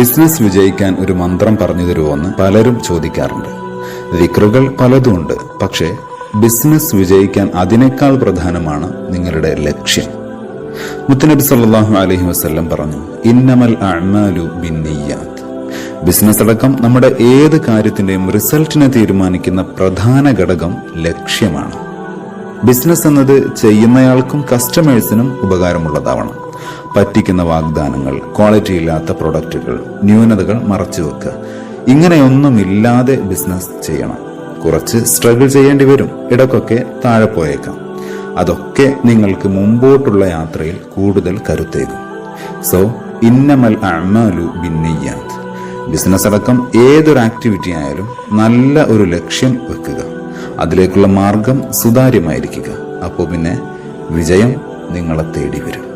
Business വിജയിക്കാൻ ഒരു മന്ത്രം പറഞ്ഞു തരുമോന്ന് പലരും ചോദിക്കാറുണ്ട്. വിക്രുകൾ പലതുമുണ്ട് പക്ഷേ ബിസിനസ് വിജയിക്കാൻ അതിനേക്കാൾ പ്രധാനമാണ് നിങ്ങളുടെ ലക്ഷ്യം. മുത്തനബി സല്ലല്ലാഹു അലഹി വസല്ലം പറഞ്ഞു ഇന്നമൽ അഅ്മാലു ബിന്നിയാത്ത്. ബിസിനസ് അടക്കം നമ്മുടെ ഏത് കാര്യത്തിന്റെയും റിസൾട്ടിനെ തീരുമാനിക്കുന്ന പ്രധാന ഘടകം ലക്ഷ്യമാണ്. ബിസിനസ് എന്നത് ചെയ്യുന്നയാൾക്കും കസ്റ്റമേഴ്സിനും ഉപകാരമുള്ളതാവണം. പറ്റിക്കുന്ന വാഗ്ദാനങ്ങൾ ക്വാളിറ്റി ഇല്ലാത്ത പ്രൊഡക്റ്റുകൾ ന്യൂനതകൾ മറച്ചു വെക്കുക ഇങ്ങനെയൊന്നുമില്ലാതെ ബിസിനസ് ചെയ്യണം. കുറച്ച് സ്ട്രഗിൾ ചെയ്യേണ്ടി വരും. ഇടക്കൊക്കെ താഴെ പോയേക്കാം. അതൊക്കെ നിങ്ങൾക്ക് മുമ്പോട്ടുള്ള യാത്രയിൽ കൂടുതൽ കരുത്തേകും. സോ ഇന്നമൽ അമലു ബിന്നിയാത്ത് ബിസിനസ് അടക്കം ഏതൊരു ആക്ടിവിറ്റി ആയാലും നല്ല ഒരു ലക്ഷ്യം വെക്കുക. അതിലേക്കുള്ള മാർഗം സുതാര്യമായിരിക്കുക. അപ്പോൾ പിന്നെ വിജയം നിങ്ങളെ തേടി വരും.